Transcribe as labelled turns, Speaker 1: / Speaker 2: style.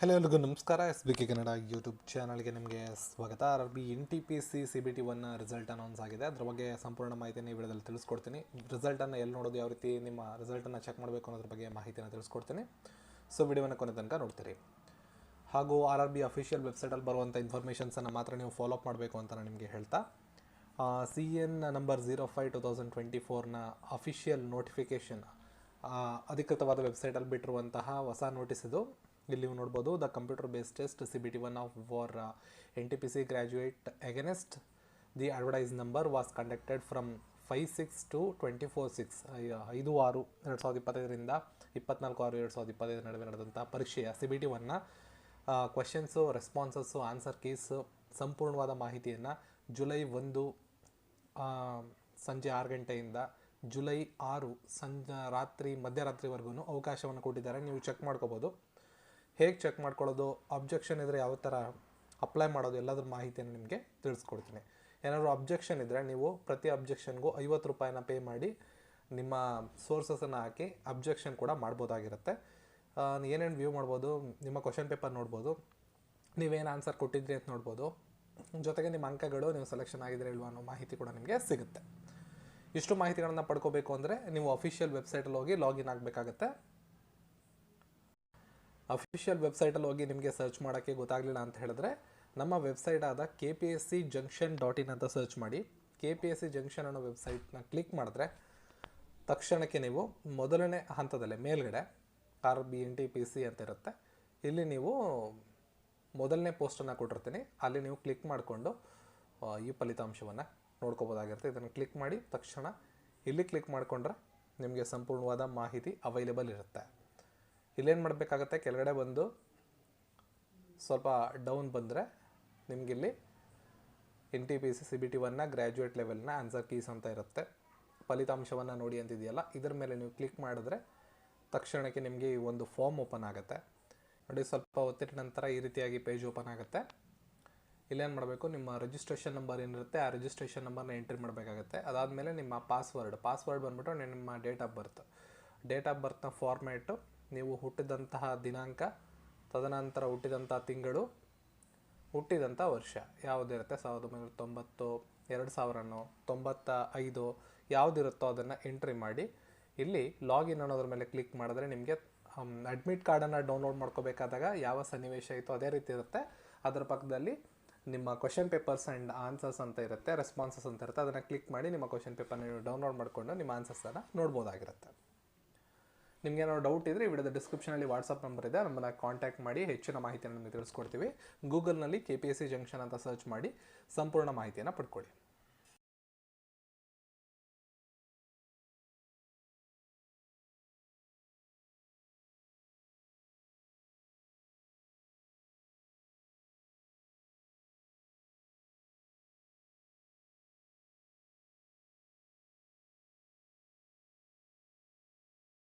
Speaker 1: Hello ಎಲ್ರಿಗೂ ನಮಸ್ಕಾರ. S B K Kannada YouTube ಚಾನಲ್ಗೆ ನಿಮಗೆ ಸ್ವಾಗತ. R R B N T P C C B T one result announce ಆಗಿದೆ. ಅದ್ರ ಬಗ್ಗೆ ಸಂಪೂರ್ಣ ಮಾಹಿತಿಯನ್ನು ಈ ವಿಡಿಯೋದಲ್ಲಿ ತಿಳಿಸ್ಕೊಡ್ತೀನಿ. ರಿಸಲ್ಟನ್ನು ಎಲ್ಲಿ ನೋಡೋದು, ಯಾವ ರೀತಿ ನಿಮ್ಮ ರಿಸಲ್ಟನ್ನು ಚೆಕ್ ಮಾಡಬೇಕು ಅನ್ನೋದ್ರ ಬಗ್ಗೆ ಮಾಹಿತಿಯನ್ನು ತಿಳಿಸ್ಕೊಡ್ತೀನಿ. ಸೊ ವಿಡಿಯೋನ ಕೊನೆ ತನಕ ನೋಡ್ತೀರಿ. ಹಾಗೂ ಆರ್ ಆರ್ ಬಿ ಅಫಿಷಿಯಲ್ ವೆಬ್ಸೈಟಲ್ಲಿ ಬರುವಂಥ ಇನ್ಫಾರ್ಮೇಷನ್ಸನ್ನು ಮಾತ್ರ ನೀವು ಫಾಲೋ ಅಪ್ ಮಾಡಬೇಕು ಅಂತ ನಾನು ನಿಮಗೆ ಹೇಳ್ತಾ. C N number zero five two thousand twenty ಫೋರ್ನ official notification ಅಧಿಕೃತವಾದ ವೆಬ್ಸೈಟಲ್ಲಿ ಬಿಟ್ಟಿರುವಂತಹ ಹೊಸ ನೋಟಿಸ್ ಇದು. ಇಲ್ಲಿ ನೀವು ನೋಡ್ಬೋದು the computer based test C B T one of for N T P C graduate against. The advertise number was conducted from five six to twenty four six. ಐದು ಆರು ಎರಡು ಸಾವಿರದ ಇಪ್ಪತ್ತೈದರಿಂದ ಇಪ್ಪತ್ನಾಲ್ಕು ಆರು ಎರಡು ಸಾವಿರದ ಇಪ್ಪತ್ತೈದರ ನಡುವೆ ನಡೆದಂಥ ಪರೀಕ್ಷೆಯ ಸಿ ಬಿ ಟಿ ಒನ್ನ ಕ್ವಶನ್ಸು ರೆಸ್ಪಾನ್ಸಸ್ಸು ಆನ್ಸರ್ ಕೀಸ್ ಸಂಪೂರ್ಣವಾದ ಮಾಹಿತಿಯನ್ನು ಜುಲೈ ಒಂದು ಸಂಜೆ ಆರು ಗಂಟೆಯಿಂದ ಜುಲೈ ಆರು ಸಂಜೆ ರಾತ್ರಿ ಮಧ್ಯರಾತ್ರಿವರೆಗೂ ಅವಕಾಶವನ್ನು ಕೊಟ್ಟಿದ್ದಾರೆ. ನೀವು ಚೆಕ್ ಮಾಡ್ಕೋಬೋದು. ಹೇಗೆ ಚೆಕ್ ಮಾಡ್ಕೊಳ್ಳೋದು ಅಬ್ಜೆಕ್ಷನ್ ಇದ್ದರೆ ಯಾವ ಥರ ಅಪ್ಲೈ ಮಾಡೋದು ಎಲ್ಲದ್ರ ಮಾಹಿತಿಯನ್ನು ನಿಮಗೆ ತಿಳಿಸ್ಕೊಡ್ತೀನಿ. ಏನಾದರೂ ಅಬ್ಜೆಕ್ಷನ್ ಇದ್ದರೆ ನೀವು ಪ್ರತಿ ಅಬ್ಜೆಕ್ಷನ್ಗೂ ಐವತ್ತು ರೂಪಾಯಿನ ಪೇ ಮಾಡಿ ನಿಮ್ಮ ಸೋರ್ಸಸನ್ನು ಹಾಕಿ ಅಬ್ಜೆಕ್ಷನ್ ಕೂಡ ಮಾಡ್ಬೋದಾಗಿರುತ್ತೆ. ಏನೇನು ವ್ಯೂ ಮಾಡ್ಬೋದು, ನಿಮ್ಮ ಕ್ವಶನ್ ಪೇಪರ್ ನೋಡ್ಬೋದು ನೀವೇನು ಆನ್ಸರ್ ಕೊಟ್ಟಿದ್ರಿ ಅಂತ ನೋಡ್ಬೋದು, ಜೊತೆಗೆ ನಿಮ್ಮ ಅಂಕಗಳು, ನೀವು ಸೆಲೆಕ್ಷನ್ ಆಗಿದ್ರೆ ಇಲ್ವಾ ಅನ್ನೋ ಮಾಹಿತಿ ಕೂಡ ನಿಮಗೆ ಸಿಗುತ್ತೆ. ಇಷ್ಟು ಮಾಹಿತಿಗಳನ್ನು ಪಡ್ಕೋಬೇಕು ಅಂದರೆ ನೀವು ಅಫಿಷಿಯಲ್ ವೆಬ್ಸೈಟಲ್ಲಿ ಹೋಗಿ ಲಾಗಿನ್ ಆಗಬೇಕಾಗತ್ತೆ. ಅಫಿಷಿಯಲ್ ವೆಬ್ಸೈಟಲ್ಲಿ ಹೋಗಿ ನಿಮಗೆ ಸರ್ಚ್ ಮಾಡೋಕ್ಕೆ ಗೊತ್ತಾಗಲಿಲ್ಲ ಅಂತ ಹೇಳಿದ್ರೆ, ನಮ್ಮ ವೆಬ್ಸೈಟ್ ಆದ K P S C junction dot in ಅಂತ ಸರ್ಚ್ ಮಾಡಿ. K P S C junction ಅನ್ನೋ ವೆಬ್ಸೈಟ್ನ ಕ್ಲಿಕ್ ಮಾಡಿದ್ರೆ, ತಕ್ಷಣಕ್ಕೆ ನೀವು ಮೊದಲನೇ ಹಂತದಲ್ಲೇ ಮೇಲ್ಗಡೆ R B N T P C ಅಂತ ಇರುತ್ತೆ. ಇಲ್ಲಿ ನೀವು ಮೊದಲನೇ ಪೋಸ್ಟನ್ನು ಕೊಟ್ಟಿರ್ತೀನಿ. ಅಲ್ಲಿ ನೀವು ಕ್ಲಿಕ್ ಮಾಡಿಕೊಂಡು ಈ ಫಲಿತಾಂಶವನ್ನು ನೋಡ್ಕೋಬೋದಾಗಿರುತ್ತೆ. ಇದನ್ನು ಕ್ಲಿಕ್ ಮಾಡಿ, ತಕ್ಷಣ ಇಲ್ಲಿ ಕ್ಲಿಕ್ ಮಾಡಿಕೊಂಡ್ರೆ ನಿಮಗೆ ಸಂಪೂರ್ಣವಾದ ಮಾಹಿತಿ ಅವೈಲೇಬಲ್ ಇರುತ್ತೆ. ಇಲ್ಲೇನು ಮಾಡಬೇಕಾಗತ್ತೆ? ಕೆಳಗಡೆ ಬಂದು ಸ್ವಲ್ಪ ಡೌನ್ ಬಂದರೆ ನಿಮಗಿಲ್ಲಿ N T P C C B T ಒನ್ನ graduate ಲೆವೆಲ್ನ ಆನ್ಸರ್ ಕೀಸ್ ಅಂತ ಇರುತ್ತೆ. ಫಲಿತಾಂಶವನ್ನು ನೋಡಿ ಅಂತಿದೆಯಲ್ಲ, ಇದ್ರ ಮೇಲೆ ನೀವು ಕ್ಲಿಕ್ ಮಾಡಿದ್ರೆ ತಕ್ಷಣಕ್ಕೆ ನಿಮಗೆ ಈ ಒಂದು ಫಾರ್ಮ್ ಓಪನ್ ಆಗುತ್ತೆ. ನೋಡಿ, ಸ್ವಲ್ಪ ಒತ್ತಿಟ್ಟ ನಂತರ ಈ ರೀತಿಯಾಗಿ ಪೇಜ್ ಓಪನ್ ಆಗುತ್ತೆ. ಇಲ್ಲೇನು ಮಾಡಬೇಕು, ನಿಮ್ಮ ರಿಜಿಸ್ಟ್ರೇಷನ್ ನಂಬರ್ ಏನಿರುತ್ತೆ, ಆ ರಿಜಿಸ್ಟ್ರೇಷನ್ ನಂಬರ್ನ ಎಂಟ್ರಿ ಮಾಡಬೇಕಾಗತ್ತೆ. ಅದಾದಮೇಲೆ ನಿಮ್ಮ ಪಾಸ್ವರ್ಡ್ ಪಾಸ್ವರ್ಡ್ ಬಂದ್ಬಿಟ್ಟು ನಿಮ್ಮ date of birth date of ಬರ್ತ್ನ format ನೀವು ಹುಟ್ಟಿದಂತಹ ದಿನಾಂಕ, ತದನಂತರ ಹುಟ್ಟಿದಂಥ ತಿಂಗಳು, ಹುಟ್ಟಿದಂಥ ವರ್ಷ. ಯಾವುದಿರುತ್ತೆ ಸಾವಿರದ ಒಂಬೈನೂರ ತೊಂಬತ್ತು, ಎರಡು ಸಾವಿರನೋ, ತೊಂಬತ್ತ ಐದು, ಯಾವುದಿರುತ್ತೋ ಅದನ್ನು ಎಂಟ್ರಿ ಮಾಡಿ. ಇಲ್ಲಿ ಲಾಗಿನ್ ಅನ್ನೋದ್ರ ಮೇಲೆ ಕ್ಲಿಕ್ ಮಾಡಿದ್ರೆ ನಿಮಗೆ ಅಡ್ಮಿಟ್ ಕಾರ್ಡನ್ನು ಡೌನ್ಲೋಡ್ ಮಾಡ್ಕೋಬೇಕಾದಾಗ ಯಾವ ಸನ್ನಿವೇಶ ಇತ್ತು ಅದೇ ರೀತಿ ಇರುತ್ತೆ. ಅದರ ಪಕ್ಕದಲ್ಲಿ ನಿಮ್ಮ ಕ್ವಶನ್ ಪೇಪರ್ಸ್ ಆ್ಯಂಡ್ ಆನ್ಸರ್ಸ್ ಅಂತ ಇರುತ್ತೆ ರೆಸ್ಪಾನ್ಸಸ್ ಅಂತ ಇರುತ್ತೆ. ಅದನ್ನು ಕ್ಲಿಕ್ ಮಾಡಿ ನಿಮ್ಮ ಕ್ವಶನ್ ಪೇಪರ್ನ ನೀವು ಡೌನ್ಲೋಡ್ ಮಾಡಿಕೊಂಡು ನಿಮ್ಮ ಆನ್ಸರ್ಸನ್ನು ನೋಡ್ಬೋದಾಗಿರುತ್ತೆ. ನಿಮ್ಗೆ ಏನಾದ್ರು ಡೌಟ್ ಇದ್ರೆ ಈ ವಿಡಿಯೋದ ಡಿಸ್ಕ್ರಿಪ್ಷನಲ್ಲಿ ವಾಟ್ಸಪ್ ನಂಬರ್ ಇದೆ, ನಮ್ಮನ್ನು ಕಾಂಟ್ಯಾಕ್ಟ್ ಮಾಡಿ ಹೆಚ್ಚಿನ ಮಾಹಿತಿಯನ್ನು ನಿಮಗೆ ತಿಳಿಸ್ಕೊಡ್ತೀವಿ. ಗೂಗಲ್ನಲ್ಲಿ K P S C junction ಅಂತ ಸರ್ಚ್ ಮಾಡಿ, ಸಂಪೂರ್ಣ ಮಾಹಿತಿಯನ್ನು ಪಡ್ಕೊಳ್ಳಿ.